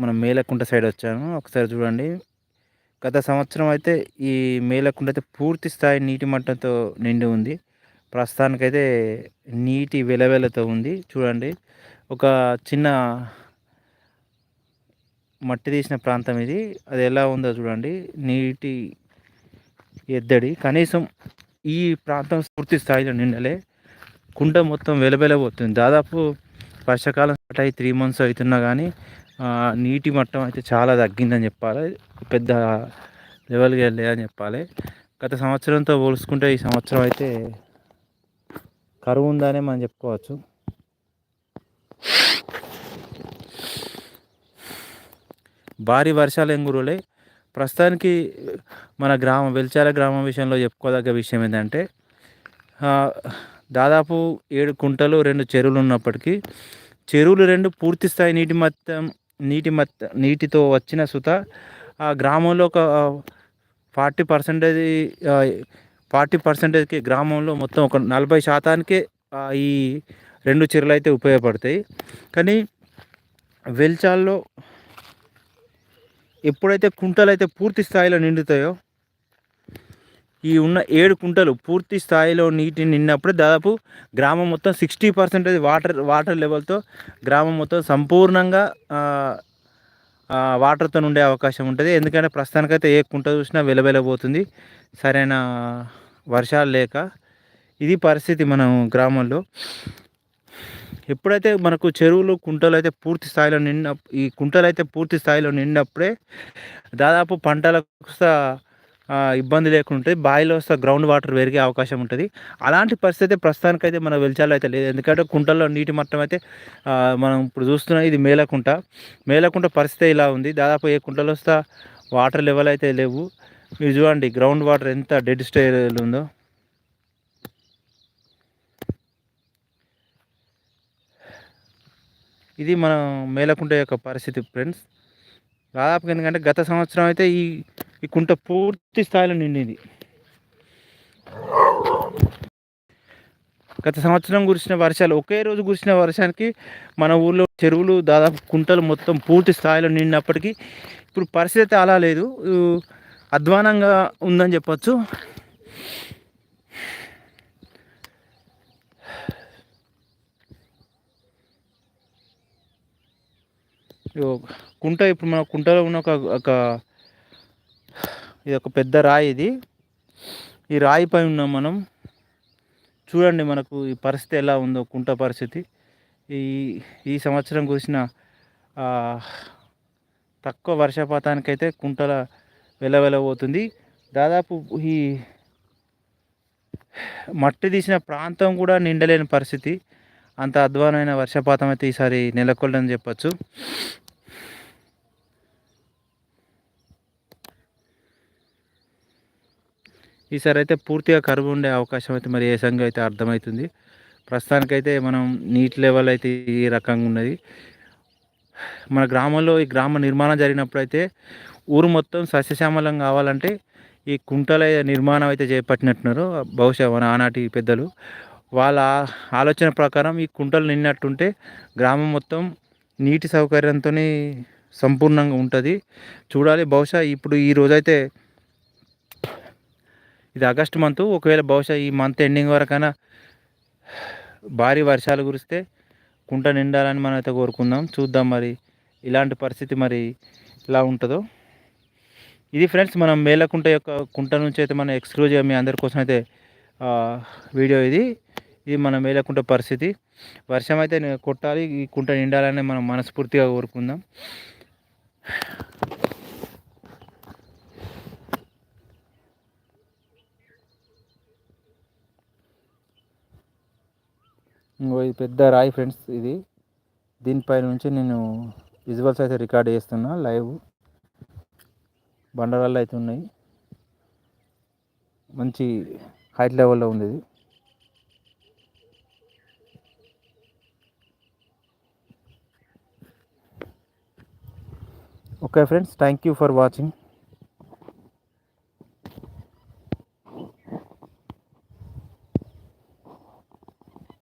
మనం మేలకుంట సైడ్ వచ్చాము. ఒకసారి చూడండి. గత సంవత్సరం అయితే ఈ మేలకుంట అయితే పూర్తి స్థాయి నీటి మట్టంతో నిండి ఉంది. ప్రస్తుతానికైతే నీటి వెలవెలతో ఉంది. చూడండి. ఒక చిన్న మట్టి తీసిన ప్రాంతం ఇది. అది ఎలా ఉందో చూడండి. నీటి ఎద్దడి. కనీసం ఈ ప్రాంతం పూర్తి స్థాయిలో నిండలే. కుంట మొత్తం వెలబెలబోతుంది దాదాపు వర్షాకాలం స్టార్ట్ అయ్యి త్రీ మంత్స్ అవుతున్నా కానీ నీటి మట్టం అయితే చాలా తగ్గిందని చెప్పాలి. పెద్ద లెవెల్కి వెళ్ళలేదని చెప్పాలి. గత సంవత్సరంతో పోల్చుకుంటే ఈ సంవత్సరం అయితే కరువు ఉందనే మనం చెప్పుకోవచ్చు. భారీ వర్షాలు ఏం ప్రస్తుతానికి మన గ్రామం వెల్చాల గ్రామం విషయంలో చెప్పుకోదగ్గ విషయం ఏంటంటే దాదాపు ఏడు కుంటలు రెండు చెరువులు ఉన్నప్పటికీ చెరువులు రెండు పూర్తి స్థాయి నీటి మొత్తం నీటి మత్ నీటితో వచ్చిన సుత ఆ గ్రామంలో ఒక ఫార్టీ పర్సెంటేజ్ ఫార్టీ పర్సెంటేజ్కి గ్రామంలో మొత్తం ఒక నలభై శాతానికే ఈ రెండు చీరలు అయితే ఉపయోగపడతాయి. కానీ వెల్చాల్లో ఎప్పుడైతే కుంటలు అయితే పూర్తి స్థాయిలో నిండుతాయో ఈ ఉన్న ఏడు కుంటలు పూర్తి స్థాయిలో నీటి నిన్నప్పుడు దాదాపు గ్రామం మొత్తం సిక్స్టీ పర్సెంటేజ్ వాటర్ వాటర్ లెవెల్తో గ్రామం మొత్తం సంపూర్ణంగా వాటర్తో ఉండే అవకాశం ఉంటుంది. ఎందుకంటే ప్రస్తుతానికైతే ఏ కుంట చూసినా వెలవెలబోతుంది. సరైన వర్షాలు లేక ఇది పరిస్థితి మనం గ్రామంలో. ఎప్పుడైతే మనకు చెరువులు కుంటలు అయితే పూర్తి స్థాయిలో నిండిన ఈ కుంటలు అయితే పూర్తి స్థాయిలో నిండినప్పుడే దాదాపు పంటలకు ఇబ్బంది లేకుండా ఉంటుంది బావిలో వస్తే గ్రౌండ్ వాటర్ పెరిగే అవకాశం ఉంటుంది. అలాంటి పరిస్థితి ప్రస్తుతానికైతే మన వెలిచాలో అయితే లేదు. ఎందుకంటే కుంటల్లో నీటి మట్టం అయితే మనం ఇప్పుడు చూస్తున్నాం ఇది మేలకుంట. మేలకుంట పరిస్థితి ఇలా ఉంది. దాదాపు ఏ కుంటలు వస్తా వాటర్ లెవెల్ అయితే లేవు. మీరు చూడండి గ్రౌండ్ వాటర్ ఎంత డెడ్ స్టేల్ ఉందో. ఇది మనం మేలకుంట యొక్క పరిస్థితి ఫ్రెండ్స్. దాదాపుగా ఎందుకంటే గత సంవత్సరం అయితే ఈ ఈ కుంట పూర్తి స్థాయిలో నిండింది. గత సంవత్సరం కురిసిన వర్షాలు ఒకే రోజు కురిసిన వర్షానికి మన ఊళ్ళో చెరువులు దాదాపు కుంటలు మొత్తం పూర్తి స్థాయిలో నిండినప్పటికీ ఇప్పుడు పరిస్థితి అలా లేదు. అధ్వానంగా ఉందని చెప్పచ్చు. కుంట ఇప్పుడు మన కుంటలో ఉన్న ఒక ఒక ఇది ఒక పెద్ద రాయి ఇది. ఈ రాయి పై ఉన్నాం మనం చూడండి మనకు ఈ పరిస్థితి ఎలా ఉందో కుంట పరిస్థితి. ఈ ఈ సంవత్సరం కురిసిన తక్కువ వర్షపాతానికైతే కుంటల వెలవెలబోతుంది దాదాపు ఈ మట్టి తీసిన ప్రాంతం కూడా నిండలేని పరిస్థితి. అంత అధ్వానమైన వర్షపాతం అయితే ఈసారి నెలకొల్లని చెప్పచ్చు. ఈసారి అయితే పూర్తిగా కరువు ఉండే అవకాశం అయితే మరి ఏ సంఘం అయితే అర్థమవుతుంది. ప్రస్తుతానికైతే మనం నీటి లెవెల్ అయితే ఈ రకంగా ఉన్నది. మన గ్రామంలో ఈ గ్రామ నిర్మాణం జరిగినప్పుడు అయితే ఊరు మొత్తం సస్యశ్యామలం కావాలంటే ఈ కుంటల నిర్మాణం అయితే చేపట్టినట్టున్నారు. బహుశా మన ఆనాటి పెద్దలు. వాళ్ళ ఆలోచన ప్రకారం ఈ కుంటలు నిండినట్టుంటే గ్రామం మొత్తం నీటి సౌకర్యంతో సంపూర్ణంగా ఉంటుంది. చూడాలి. బహుశా ఇప్పుడు ఈ రోజైతే ఇది ఆగస్ట్ మంత్. ఒకవేళ బహుశా ఈ మంత్ ఎండింగ్ వరకైనా భారీ వర్షాలు కురిస్తే కుంట నిండాలని మనం అయితే కోరుకుందాం. చూద్దాం మరి ఇలాంటి పరిస్థితి మరి ఎలా ఉంటుందో. ఇది ఫ్రెండ్స్ మనం మేలకుంట యొక్క కుంట నుంచి అయితే మనం ఎక్స్క్లూజివ్గా మీ అందరి కోసం అయితే వీడియో ఇది. ఇది మన మేలకుంట పరిస్థితి. వర్షం అయితే కొట్టాలి ఈ కుంట నిండాలని మనం మనస్ఫూర్తిగా కోరుకుందాం. ఇది పెద్ద రాయి ఫ్రెండ్స్ ఇది. దీనిపై నుంచి నేను విజువల్స్ అయితే రికార్డ్ చేస్తున్నా లైవ్ బండరాళ్ళు అయితే ఉన్నాయి. మంచి హైట్ లెవెల్లో ఉంది ఇది okay friends thank you for watching